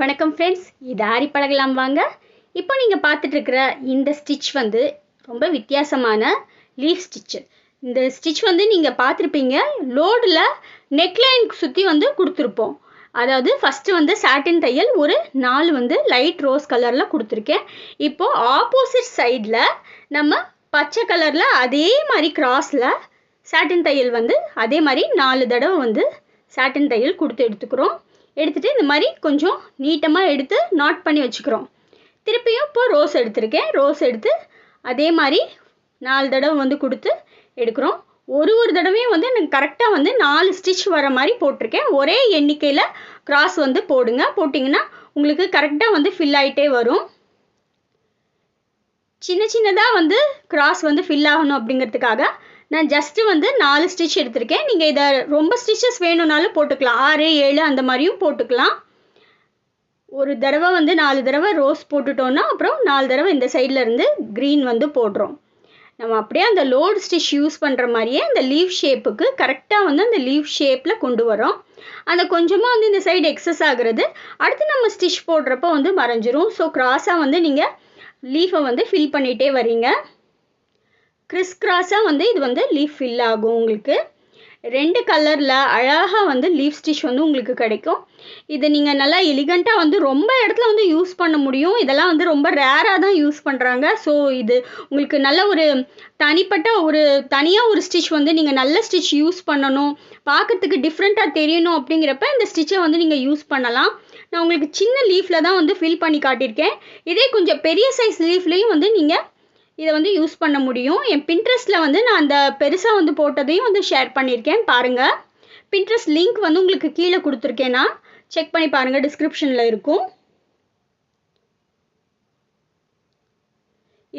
வணக்கம் ஃப்ரெண்ட்ஸ் இது ஆரி பழகலாம் வாங்க. இப்போ நீங்கள் பார்த்துட்ருக்கிற இந்த ஸ்டிச் வந்து ரொம்ப வித்தியாசமான லீஃப் ஸ்டிச்சு இந்த ஸ்டிச் வந்து நீங்கள் பார்த்துருப்பீங்க லோடில் நெக்லைன் சுற்றி வந்து கொடுத்துருப்போம். அதாவது ஃபஸ்ட்டு வந்து சாட்டின் தையல் ஒரு நாலு வந்து லைட் ரோஸ் கலரில் கொடுத்துருக்கேன். இப்போது ஆப்போசிட் சைடில் நம்ம பச்சை கலரில் அதே மாதிரி கிராஸில் சாட்டின் தையல் வந்து அதே மாதிரி நாலு தடவை வந்து சாட்டின் தையல் கொடுத்து எடுத்துக்கிறோம். எடுத்துகிட்டு இந்த மாதிரி கொஞ்சம் நீட்டமாக எடுத்து நாட் பண்ணி வச்சுக்கிறோம். திருப்பியும் இப்போ ரோஸ் எடுத்திருக்கேன். ரோஸ் எடுத்து அதே மாதிரி நாலு தடவை வந்து கொடுத்து எடுக்கிறோம். ஒரு ஒரு தடவையும் வந்து எனக்கு கரெக்டாக வந்து நாலு ஸ்டிச் வர மாதிரி போட்டிருக்கேன். ஒரே எண்ணிக்கையில் கிராஸ் வந்து போடுங்க. போட்டிங்கன்னா உங்களுக்கு கரெக்டாக வந்து ஃபில் ஆகிட்டே வரும். சின்ன சின்னதாக வந்து கிராஸ் வந்து ஃபில் ஆகணும் அப்படிங்கிறதுக்காக நான் ஜஸ்ட்டு வந்து நாலு ஸ்டிச் எடுத்திருக்கேன். நீங்கள் இதை ரொம்ப ஸ்டிச்சஸ் வேணும்னாலும் போட்டுக்கலாம். ஆறு ஏழு அந்த மாதிரியும் போட்டுக்கலாம். ஒரு தடவை வந்து நாலு தடவை ரோஸ் போட்டுட்டோன்னா அப்புறம் நாலு தடவை இந்த சைடில் இருந்து க்ரீன் வந்து போடுறோம். நம்ம அப்படியே அந்த லோடு ஸ்டிச் யூஸ் பண்ணுற மாதிரியே அந்த லீவ் ஷேப்புக்கு கரெக்டாக வந்து அந்த லீவ் ஷேப்பில் கொண்டு வரோம். அந்த கொஞ்சமாக வந்து இந்த சைடு எக்ஸஸ் ஆகுறது அடுத்து நம்ம ஸ்டிச் போடுறப்போ வந்து மறைஞ்சிரும். ஸோ கிராஸாக வந்து நீங்கள் லீஃபை வந்து ஃபில் பண்ணிகிட்டே வரீங்க கிறிஸ் கிராஸாக வந்து இது வந்து லீஃப் ஃபில் ஆகும் உங்களுக்கு. ரெண்டு கலரில் அழகாக வந்து லீஃப் ஸ்டிச் வந்து உங்களுக்கு கிடைக்கும். இதை நீங்கள் நல்லா எலிகண்ட்டாக வந்து ரொம்ப இடத்துல வந்து யூஸ் பண்ண முடியும். இதெல்லாம் வந்து ரொம்ப ரேராக தான் யூஸ் பண்ணுறாங்க ஸோ இது உங்களுக்கு நல்ல ஒரு தனிப்பட்ட ஒரு தனியாக ஒரு ஸ்டிச் வந்து நீங்கள் நல்ல ஸ்டிச் யூஸ் பண்ணணும். பார்க்கறதுக்கு டிஃப்ரெண்ட்டாக தெரியணும் அப்படிங்கிறப்ப இந்த ஸ்டிச்சை வந்து நீங்கள் யூஸ் பண்ணலாம். நான் உங்களுக்கு சின்ன லீஃபில் தான் வந்து ஃபில் பண்ணி காட்டியிருக்கேன். இதே கொஞ்சம் பெரிய சைஸ் லீஃப்லேயும் வந்து நீங்கள் இதை வந்து யூஸ் பண்ண முடியும். என் பின்ட்ரெஸ்ட்டில் வந்து நான் அந்த பெருசாக வந்து போட்டதையும் வந்து ஷேர் பண்ணியிருக்கேன். பாருங்கள் பின்ட்ரெஸ்ட் லிங்க் வந்து உங்களுக்கு கீழே கொடுத்துருக்கேன்னா செக் பண்ணி பாருங்கள் டிஸ்கிரிப்ஷனில் இருக்கும்.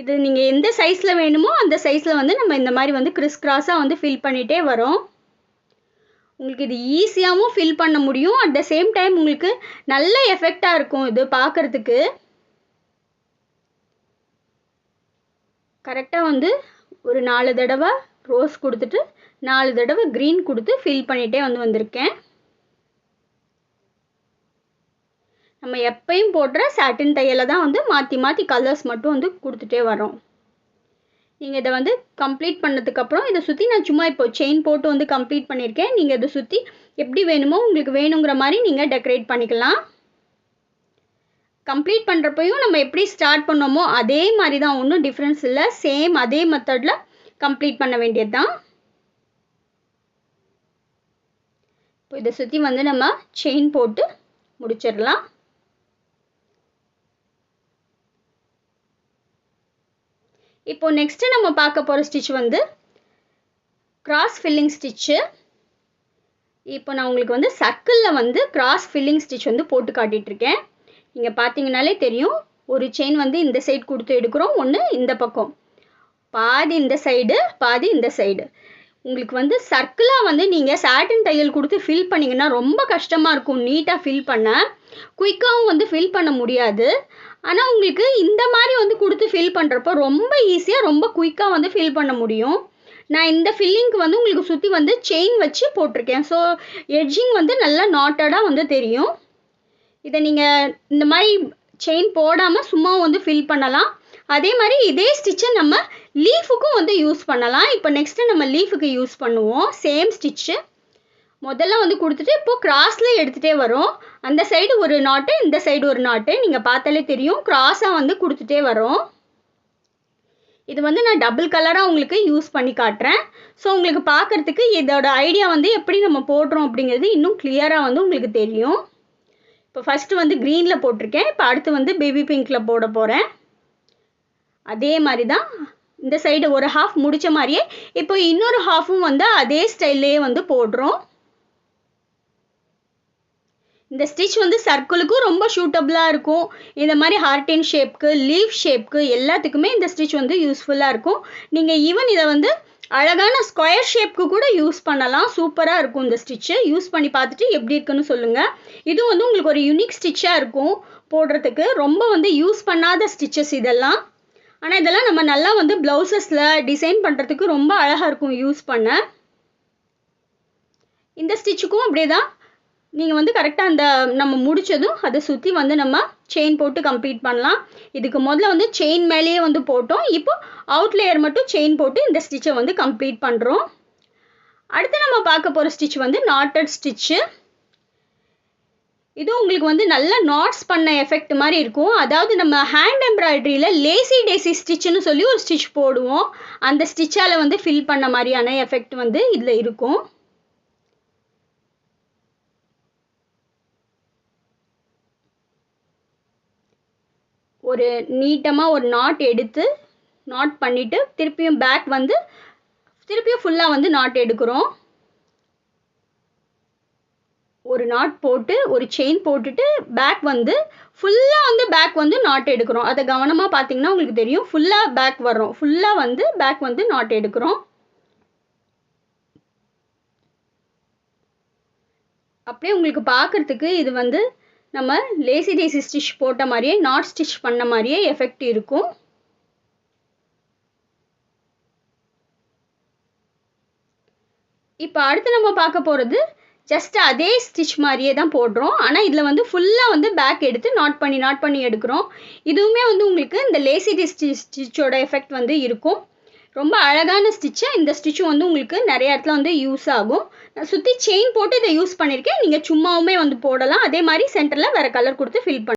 இது நீங்கள் எந்த சைஸில் வேணுமோ அந்த சைஸில் வந்து நம்ம இந்த மாதிரி வந்து கிறிஸ் கிராஸாக வந்து ஃபில் பண்ணிகிட்டே வரோம். உங்களுக்கு இது ஈஸியாகவும் ஃபில் பண்ண முடியும். அட் த சேம் டைம் உங்களுக்கு நல்ல எஃபெக்டாக இருக்கும் இது பார்க்குறதுக்கு கரெக்டாக வந்து ஒரு நாலு தடவை ரோஸ் கொடுத்துட்டு நாலு தடவை க்ரீன் கொடுத்து ஃபில் பண்ணிகிட்டே வந்து வந்திருக்கேன். நம்ம எப்பயும் போடுற சாட்டின் தையலை தான் வந்து மாற்றி மாற்றி கலர்ஸ் மட்டும் வந்து கொடுத்துட்டே வரோம் நீங்கள் இதை வந்து கம்ப்ளீட் பண்ணதுக்கப்புறம் இதை சுற்றி நான் சும்மா இப்போ செயின் போட்டு வந்து கம்ப்ளீட் பண்ணியிருக்கேன். நீங்கள் இதை சுற்றி எப்படி வேணுமோ உங்களுக்கு வேணுங்கிற மாதிரி நீங்கள் டெக்கரேட் பண்ணிக்கலாம். கம்ப்ளீட் பண்ணுறப்பையும் நம்ம எப்படி ஸ்டார்ட் பண்ணோமோ அதே மாதிரி தான் ஒன்றும் டிஃப்ரென்ஸ் இல்லை. சேம் அதே மெத்தடில் கம்ப்ளீட் பண்ண வேண்டியது தான் இப்போ இதை சுற்றி வந்து நம்ம செயின் போட்டு முடிச்சிடலாம். இப்போ நெக்ஸ்ட்டு நம்ம பார்க்க போகிற ஸ்டிச் வந்து கிராஸ் ஃபில்லிங் ஸ்டிச்சு இப்போ நான் உங்களுக்கு வந்து சர்க்கிளில் வந்து கிராஸ் ஃபில்லிங் ஸ்டிச் வந்து போட்டு காட்டிகிட்ருக்கேன் நீங்கள் பார்த்தீங்கனாலே தெரியும். ஒரு செயின் வந்து இந்த சைடு கொடுத்து எடுக்கிறோம் ஒன்று இந்த பக்கம். பாதி இந்த சைடு பாதி இந்த சைடு உங்களுக்கு வந்து சர்க்கிளாக வந்து நீங்கள் சாட்டின் தையல் கொடுத்து ஃபில் பண்ணிங்கன்னா ரொம்ப கஷ்டமாக இருக்கும். நீட்டாக ஃபில் பண்ண. குயிக்காகவும் வந்து ஃபில் பண்ண முடியாது. ஆனால் உங்களுக்கு இந்த மாதிரி வந்து கொடுத்து ஃபில் பண்ணுறப்போ ரொம்ப ஈஸியாக ரொம்ப குயிக்காக வந்து ஃபில் பண்ண முடியும். நான் இந்த ஃபில்லிங்க்கு வந்து உங்களுக்கு சுற்றி வந்து செயின் வச்சு போட்டிருக்கேன். ஸோ எட்ஜிங் வந்து நல்லா நாட்டடாக வந்து தெரியும். இதை நீங்கள் இந்த மாதிரி செயின் போடாமல் சும்மா வந்து ஃபில் பண்ணலாம். அதே மாதிரி இதே ஸ்டிச்சை நம்ம லீஃபுக்கும் வந்து யூஸ் பண்ணலாம். இப்போ நெக்ஸ்ட்டு நம்ம லீஃபுக்கு யூஸ் பண்ணுவோம். சேம் ஸ்டிச்சு முதல்ல வந்து கொடுத்துட்டு இப்போது கிராஸில் எடுத்துகிட்டே வரும். அந்த சைடு ஒரு நாட்டு இந்த சைடு ஒரு நாட்டு நீங்கள் பார்த்தாலே தெரியும். கிராஸாக வந்து கொடுத்துட்டே வரும். இது வந்து நான் டபுள் கலராக உங்களுக்கு யூஸ் பண்ணி காட்டுறேன். ஸோ உங்களுக்கு பார்க்குறதுக்கு இதோட ஐடியா வந்து எப்படி நம்ம போடுறோம் அப்படிங்கிறது இன்னும் கிளியராக வந்து உங்களுக்கு தெரியும். இப்போ ஃபஸ்ட்டு வந்து க்ரீனில் போட்டிருக்கேன். இப்போ அடுத்து வந்து பேபி பிங்க்கில் போட போகிறேன் அதே மாதிரி தான் இந்த சைடு ஒரு ஹாஃப் முடித்த மாதிரியே இப்போ இன்னொரு ஹாஃபும் வந்து அதே ஸ்டைல்லே வந்து போடுறோம். இந்த ஸ்டிச் வந்து சர்க்கிளுக்கும் ரொம்ப சூட்டபுளாக இருக்கும். இந்த மாதிரி ஹார்டின் ஷேப்க்கு லீவ் ஷேப்க்கு எல்லாத்துக்குமே இந்த ஸ்டிச் வந்து யூஸ்ஃபுல்லாக இருக்கும். நீங்கள் ஈவன் இதை வந்து அழகான ஸ்கொயர் ஷேப்க்கு கூட யூஸ் பண்ணலாம். சூப்பராக இருக்கும் இந்த ஸ்டிச்சு யூஸ் பண்ணி பார்த்துட்டு எப்படி இருக்குன்னு சொல்லுங்கள் இது வந்து உங்களுக்கு ஒரு யூனிக் ஸ்டிச்சாக இருக்கும் போடுறதுக்கு. ரொம்ப வந்து யூஸ் பண்ணாத ஸ்டிச்சஸ் இதெல்லாம். ஆனால் இதெல்லாம் நம்ம நல்லா வந்து ப்ளவுசஸில் டிசைன் பண்ணுறதுக்கு ரொம்ப அழகாக இருக்கும் யூஸ் பண்ண. இந்த ஸ்டிச்சுக்கும் அப்படியே தான் நீங்கள் வந்து கரெக்டாக அந்த நம்ம முடிச்சதும் அதை சுற்றி வந்து நம்ம செயின் போட்டு கம்ப்ளீட் பண்ணலாம். இதுக்கு முதல்ல வந்து செயின் மேலேயே வந்து போட்டோம். இப்போ அவுட் லேயர் மட்டும் செயின் போட்டு இந்த ஸ்டிச்சை வந்து கம்ப்ளீட் பண்ணுறோம் அடுத்து நம்ம பார்க்க போகிற ஸ்டிச் வந்து நாட்டட் ஸ்டிச்சு இது உங்களுக்கு வந்து நல்ல நாட்ஸ் பண்ண எஃபெக்ட் மாதிரி இருக்கும். அதாவது நம்ம ஹேண்ட் எம்ப்ராய்டரியில் லேசி டேசி ஸ்டிச்சுன்னு சொல்லி ஒரு ஸ்டிச் போடுவோம். அந்த ஸ்டிச்சால் வந்து ஃபில் பண்ண மாதிரியான எஃபெக்ட் வந்து இதில் இருக்கும். ஒரு நீட்டமாக ஒரு நாட் எடுத்து நாட் பண்ணிவிட்டு திருப்பியும் பேக் வந்து திருப்பியும் ஃபுல்லாக வந்து நாட் எடுக்கிறோம். ஒரு நாட் போட்டு ஒரு செயின் போட்டுட்டு பேக் வந்து ஃபுல்லாக வந்து பேக் வந்து நாட் எடுக்கிறோம். அதை கவனமாக பார்த்தீங்கன்னா உங்களுக்கு தெரியும். ஃபுல்லாக பேக் வர்றோம். ஃபுல்லாக வந்து பேக் வந்து நாட் எடுக்கிறோம். அப்படியே உங்களுக்கு பார்க்குறதுக்கு இது வந்து நம்ம லேசி டேசி ஸ்டிச் போட்ட மாதிரியே நாட் ஸ்டிச் பண்ண மாதிரியே எஃபெக்ட் இருக்கும். இப்போ அடுத்து நம்ம பார்க்க போகிறது ஜஸ்ட் அதே ஸ்டிச் மாதிரியே தான் போடுறோம். ஆனால் இதில் வந்து ஃபுல்லாக வந்து பேக் எடுத்து நாட் பண்ணி நாட் பண்ணி எடுக்கிறோம். இதுவுமே வந்து உங்களுக்கு இந்த லேசி டி ஸ்டிச்சோட எஃபெக்ட் வந்து இருக்கும். ரொம்ப அழகான ஸ்டிச்சு இந்த ஸ்டிச்சும் வந்து உங்களுக்கு நிறைய இடத்துல வந்து யூஸ் ஆகும். நான் சுற்றி செயின் போட்டு இதை யூஸ் பண்ணியிருக்கேன். நீங்கள் சும்மாவுமே வந்து போடலாம். அதே மாதிரி சென்டரில் வேறு கலர் கொடுத்து ஃபில் பண்ண